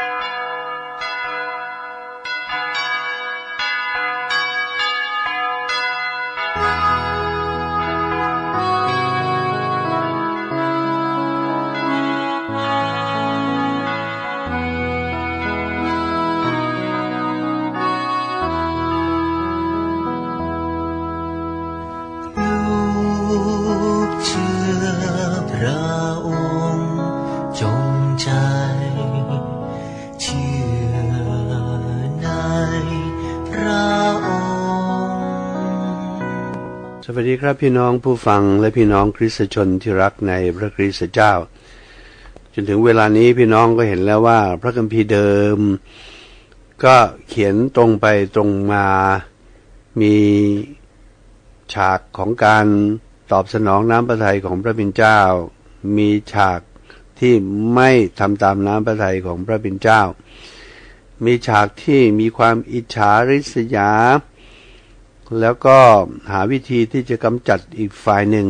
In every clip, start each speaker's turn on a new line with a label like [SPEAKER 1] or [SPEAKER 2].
[SPEAKER 1] ลู
[SPEAKER 2] สวัสดีครับพี่น้องผู้ฟังและพี่น้องคริสตชนที่รักในพระคริสตเจ้า จนถึงเวลานี้พี่น้องก็เห็นแล้วว่า พระคัมภีร์เดิม ก็เขียนตรงไปตรงมามีฉากของการตอบสนองน้ำพระทัยของพระบิดเจ้า มีฉากที่ไม่ทำตามน้ำพระทัยของพระบิดเจ้า มีฉากที่มีความอิจฉาริษยา แล้วก็หาวิธีที่จะกำจัดอีกฝ่ายหนึ่ง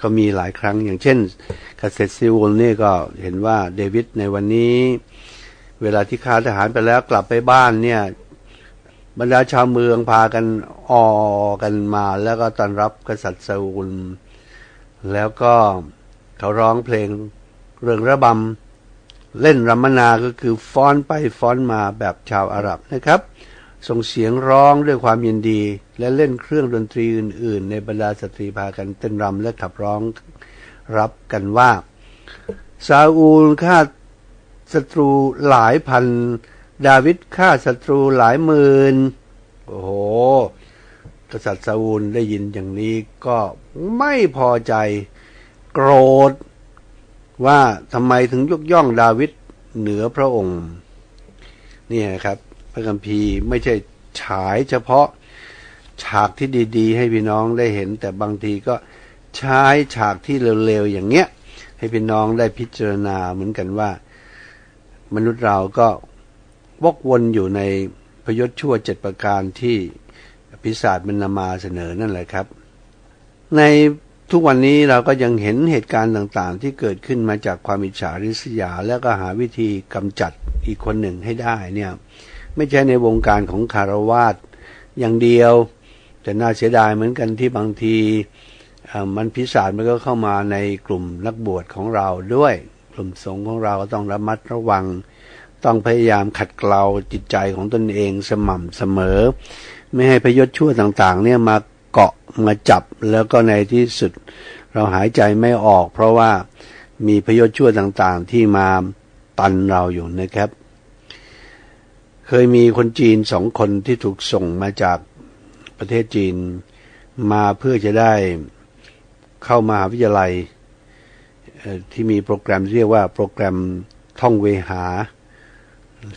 [SPEAKER 2] ก็มีหลายครั้งอย่างเช่นเกษตรซิวลนี่ก็เห็นว่าเดวิดในวันนี้ เวลาที่ข้าทหารไปแล้วกลับไปบ้านเนี่ย บรรดาชาวเมืองพากันออกันมา แล้วก็ต้อนรับกษัตริย์ซาอูลแล้วก็เขาร้องเพลงเรื่องระบำเล่นรัมมนาก็คือฟ้อนไปฟ้อนมาแบบชาวอาหรับนะครับ ส่งเสียงร้องด้วยความยินดี และเล่นเครื่องดนตรีอื่น ๆ ในบรรดาสตรีพากันเต้นรำและขับร้องรับกันว่า ซาอูลฆ่าศัตรูหลายพัน ดาวิดฆ่าศัตรูหลายหมื่นโอ้โหกษัตริย์ซาอูลได้ยินอย่างนี้ก็ไม่พอใจโกรธ ว่าทำไมถึงยกย่องดาวิดเหนือพระองค์ นี่ครับ พระคัมภีร์ไม่ใช่ฉายเฉพาะฉากที่ดี ๆ ให้พี่น้องได้เห็น แต่บางทีก็ใช้ฉากที่เร็วๆอย่างเงี้ย ให้พี่น้องได้พิจารณาเหมือนกันว่า มนุษย์เราก็วกวนอยู่ในพยศชั่วเจ็ดประการที่พิศาจมันนำมาเสนอนั่นแหละครับ ในทุกวันนี้เราก็ยังเห็นเหตุการณ์ต่างๆ ที่เกิดขึ้นมาจากความอิจฉาริษยา แล้วก็หาวิธีกำจัดอีกคนหนึ่งให้ได้เนี่ย ไม่ใช่ในวงการของคารวาสอย่างเดียว แต่น่าเสียดายเหมือนกันที่บางทีมันพิศาจมันก็เข้ามาในกลุ่มนักบวชของเราด้วย กลุ่มสงฆ์ของเราก็ต้องระมัดระวัง ต้องพยายามขัดเกลาจิตใจของตนเองสม่ำเสมอ ไม่ให้พยศชั่วต่างๆ เนี่ยมาเกาะมาจับแล้วก็ในที่สุดเราหายใจไม่ออก เพราะว่ามีพยศชั่วต่างๆที่มาตันเราอยู่นะครับ เคยมีคนจีนสองคนที่ถูกส่งมาจากประเทศจีนมาเพื่อจะได้เข้ามหาวิทยาลัยที่มีโปรแกรมเรียกว่าโปรแกรมท่องเวหา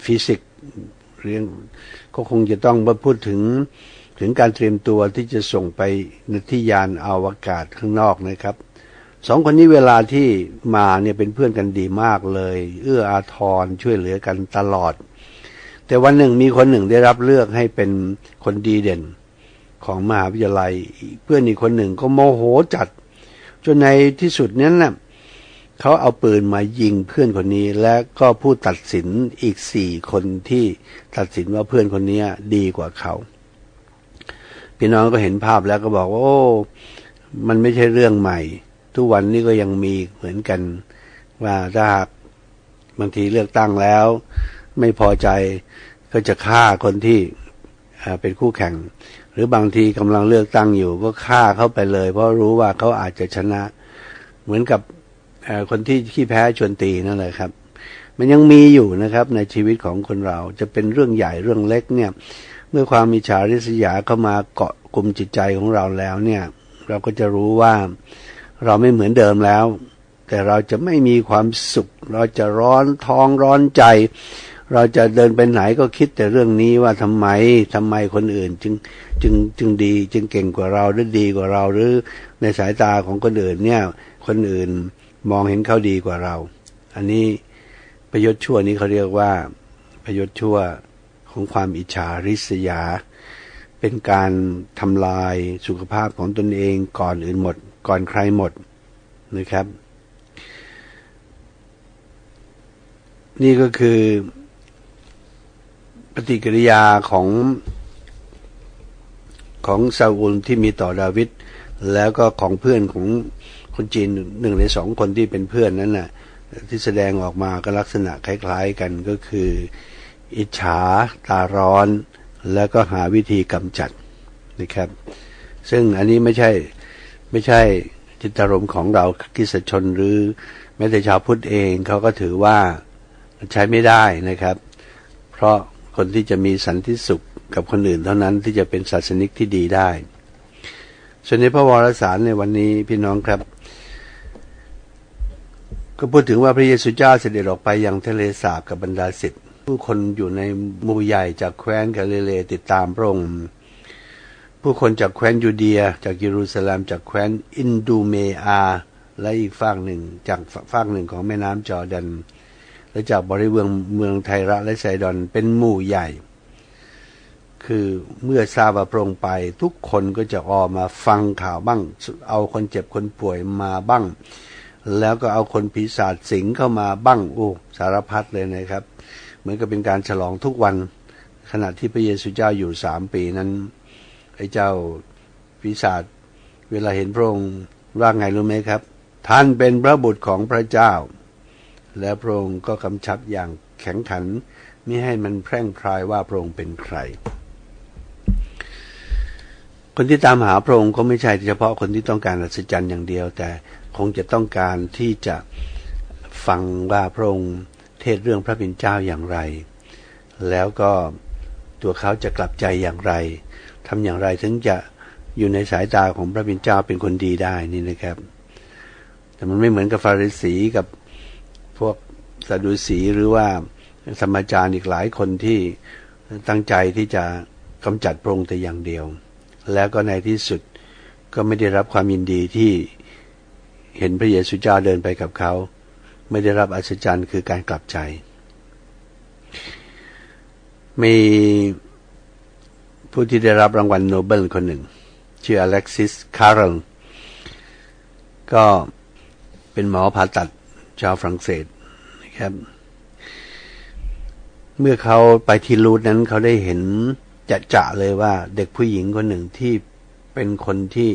[SPEAKER 2] ฟิสิกส์เรียนก็คงจะต้องมาพูดถึงถึงการเตรียมตัวที่จะส่งไปนที่ยานอวกาศข้างนอกนะครับสองคนนี้เวลาที่มาเนี่ยเป็นเพื่อนกันดีมากเลย เอื้ออาทรช่วยเหลือกันตลอด แต่วันหนึ่งมีคนหนึ่งได้รับเลือกให้เป็นคนดีเด่นของมหาวิทยาลัย เพื่อนอีกคนหนึ่งก็โมโหจัด จนในที่สุดนั้นน่ะเขาเอาปืนมายิงเพื่อนคนนี้ และก็ผู้ตัดสินอีกสี่คนที่ตัดสินว่าเพื่อนคนนี้ดีกว่าเขา พี่น้องก็เห็นภาพแล้วก็บอกว่าโอ้มันไม่ใช่เรื่องใหม่ ทุกวันนี้ก็ยังมีเหมือนกัน ว่าถ้าหากบางทีเลือกตั้งแล้ว ไม่พอใจก็จะฆ่าคนที่เป็นคู่แข่ง หรือบางทีกำลังเลือกตั้งอยู่ก็ฆ่าเขาไปเลย เพราะรู้ว่าเขาอาจจะชนะ เหมือนกับคนที่ขี้แพ้ชวนตีนั่นแหละครับ มันยังมีอยู่นะครับในชีวิตของคนเราจะเป็นเรื่องใหญ่เรื่องเล็กเนี่ย เมื่อความมิจฉาริษยาเข้ามาเกาะกลุ่มจิตใจของเราแล้วเนี่ย เราก็จะรู้ว่าเราไม่เหมือนเดิมแล้ว แต่เราจะไม่มีความสุข เราจะร้อนท้องร้อนใจ เราจะเดินไปไหนก็คิดแต่เรื่องนี้ว่าทำไมทำไมคนอื่น จึงจึงจึงดี จึงเก่งกว่าเราหรือดีกว่าเราหรือในสายตาของคนอื่นเนี่ย คนอื่นมองเห็นเขาดีกว่าเรา อันนี้ประยศชั่วนี้เขาเรียกว่าประยศชั่วของความอิจฉาริษยา เป็นการทำลายสุขภาพของตนเองก่อนอื่นหมด ก่อนใครหมดนะครับ นี่ก็คือ ปฏิกิริยาของของซาอูลที่มีต่อดาวิดแล้วก็ของเพื่อนของคนจีนหนึ่งในสองคนที่เป็นเพื่อนนั้นน่ะที่แสดงออกมาก็ลักษณะคล้าย ๆกันก็คือ อิจฉาตาร้อน แล้วก็หาวิธีกำจัดนะครับ ซึ่งอันนี้ไม่ใช่ไม่ใช่จิตารมณ์ของเราคิสชนหรือ แม้แต่ชาวพุทธเองเขาก็ถือว่าใช้ไม่ได้นะครับ เพราะ คนที่จะมีสันติสุขกับคนอื่นเท่านั้นที่จะเป็นศาสนิกที่ดีได้ ส่วนในพระวรสารในวันนี้พี่น้องครับ ก็พูดถึงว่าพระเยซูเจ้าเสด็จออกไปยังทะเลสาบกับบรรดาศิษย์ผู้คนอยู่ในหมู่ใหญ่จากแคว้นกาลิเลติดตามพระองค์ผู้คนจากแคว้นยูเดีย จากเยรูซาเล็มจากแคว้นอินดูเมอา และอีกฝากหนึ่งจากฝากหนึ่งของแม่น้ำจอร์แดน และจากบริเวณเมืองไทระและไซดอนเป็นหมู่ใหญ่ คือเมื่อทราบว่าพระองค์ไป ทุกคนก็จะออกมาฟังข่าวบ้าง เอาคนเจ็บคนป่วยมาบ้าง แล้วก็เอาคนผีศาจสิงเข้ามาบ้างโอ้สารพัดเลยนะครับ เหมือนกับเป็นการฉลองทุกวัน ขณะที่พระเยซูเจ้าอยู่สามปีนั้นไอ้เจ้าปีศาจเวลาเห็นพระองค์ว่างไงรู้ไหมครับ ท่านเป็นพระบุตรของพระเจ้า และพระองค์ก็กำชับอย่างแข็งขันไม่ให้มันแพร่งพรายว่าพระองค์เป็นใคร คนที่ตามหาพระองค์ก็ไม่ใช่เฉพาะคนที่ต้องการอัศจรรย์อย่างเดียว แต่คงจะต้องการที่จะฟังว่าพระองค์เทศเรื่องพระบิณเจ้าอย่างไร แล้วก็ตัวเขาจะกลับใจอย่างไรทำอย่างไรถึงจะอยู่ในสายตาของพระบิณเจ้าเป็นคนดีได้นี่นะครับ แต่มันไม่เหมือนกับฟาริสีกับ พวกสาดูสีหรือว่าสมจารอีกหลายคนที่ตั้งใจที่จะกำจัดพระองค์แต่อย่างเดียว แล้วก็ในที่สุดก็ไม่ได้รับความยินดีที่เห็นพระเยซูเจ้าเดินไปกับเขา ไม่ได้รับอัศจรรย์คือการกลับใจ มีผู้ที่ได้รับรางวัลโนเบลคนหนึ่ง ชื่ออเล็กซิส คาร์ลก็เป็นหมอผ่าตัด ชาวฝรั่งเศสนะครับ เมื่อเขาไปที่รูทนั้นเขาได้เห็นจะจะเลยว่า เด็กผู้หญิงคนหนึ่งที่เป็นคนที่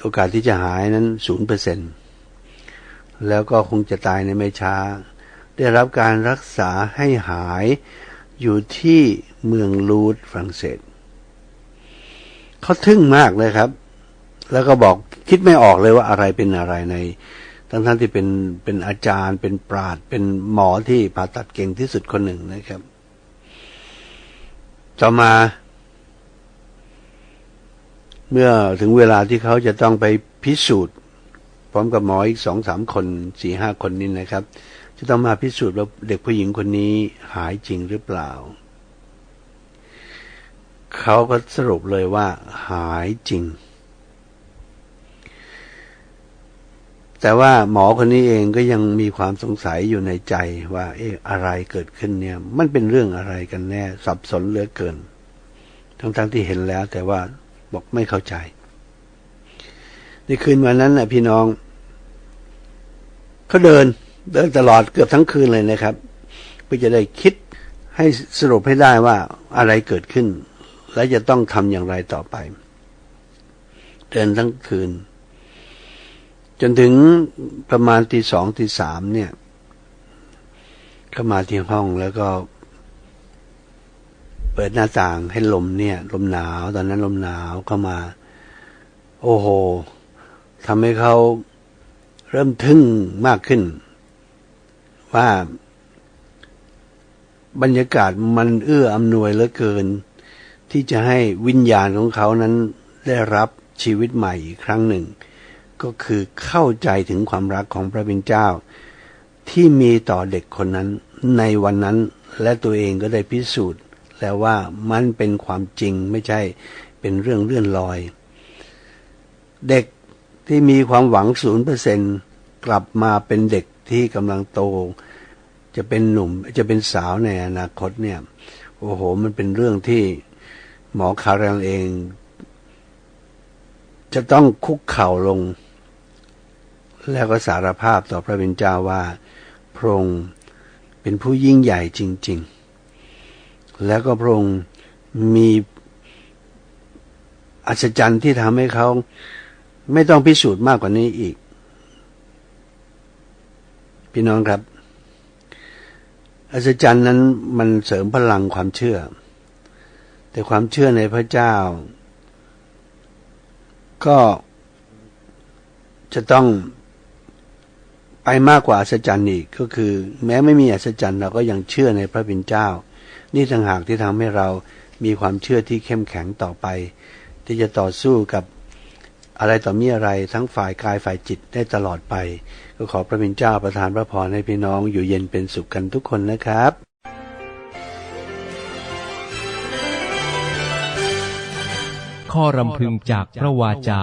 [SPEAKER 2] โอกาสที่จะหายนั้นศูนย์เปอร์เซ็นแล้วก็คงจะตายในไม่ช้า ได้รับการรักษาให้หายอยู่ที่เมืองลูดฝรั่งเศสเขาทึ่งมากเลยครับ แล้วก็บอกคิดไม่ออกเลยว่าอะไรเป็นอะไรใน ทั้งท่านที่เป็นเป็นอาจารย์ เป็นปราดเป็นหมอที่ผ่าตัดเก่งที่สุดคนหนึ่งนะครับ ต่อมา เมื่อถึงเวลาที่เขาจะต้องไปพิสูจน์ พร้อมกับหมออีกสองสามคนสี่ห้าคนนี้นะครับ จะต้องมาพิสูจน์ว่าเด็กผู้หญิงคนนี้หายจริงหรือเปล่า เขาก็สรุปเลยว่าหายจริง แต่ว่าหมอคนนี้เองก็ยังมีความสงสัยอยู่ในใจว่า เอ๊ะอะไรเกิดขึ้นเนี่ย มันเป็นเรื่องอะไรกันแน่ สับสนเหลือเกิน ทั้งๆทที่เห็นแล้ว แต่ว่าบอกไม่เข้าใจ ในคืนวันนั้นนะพี่น้องเขาเดิน เดินตลอดเกือบทั้งคืนเลยนะครับเพื่อจะได้คิดให้สรุปให้ได้ว่าอะไรเกิดขึ้น และจะต้องทำอย่างไรต่อไป เดินทั้งคืน จนถึงประมาณตีสองตีสามเนี่ยเขามาที่ห้องแล้วก็ เปิดหน้าต่างให้ลมเนี่ย ลมหนาว ตอนนั้นลมหนาวเข้ามา โอ้โหทำให้เขาเริ่มทึ่งมากขึ้น ว่า บรรยากาศมันเอื้ออำนวยเหลือเกิน ที่จะให้วิญญาณของเขานั้นได้รับชีวิตใหม่อีกครั้งหนึ่ง ก็คือเข้าใจถึงความรักของพระบิดเจ้า ที่มีต่อเด็กคนนั้นในวันนั้นและตัวเองก็ได้พิสูจน์ แล้วว่ามันเป็นความจริงไม่ใช่เป็นเรื่องเลื่อนลอย เด็กที่มีความหวังศูนย์เปอร์เซนกลับมาเป็นเด็กที่กำลังโต จะเป็นหนุ่มจะเป็นสาวในอนาคตเนี่ยโอ้โห มันเป็นเรื่องที่หมอคารันเอง จะต้องคุกเข่าลง แล้วก็สารภาพต่อพระบิดเจ้าว่า พระองค์เป็นผู้ยิ่งใหญ่จริงแล้วก็พระองค์มีอัศจรรย์ที่ทำให้เขาไม่ต้องพิสูจน์มากกว่านี้อีก พี่น้องครับ อัศจรรย์นั้นมันเสริมพลังความเชื่อ แต่ความเชื่อในพระเจ้า ก็จะต้อง มากกว่าอัศจรรย์อีกก็คือ แม้ไม่มีอัศจรรย์เราก็ยังเชื่อในพระบิดเจ้า นี่ต่างหากที่ทำให้เรามีความเชื่อที่เข้มแข็งต่อไป ที่จะต่อสู้กับอะไรต่อมีอะไรทั้งฝ่ายกายฝ่ายจิตได้ตลอดไป ก็ขอพระบิดเจ้าประทานพระพรให้พี่น้องอยู่เย็นเป็นสุขกันทุกคนนะครับ
[SPEAKER 3] ข้อรำพึงจากพระวาจา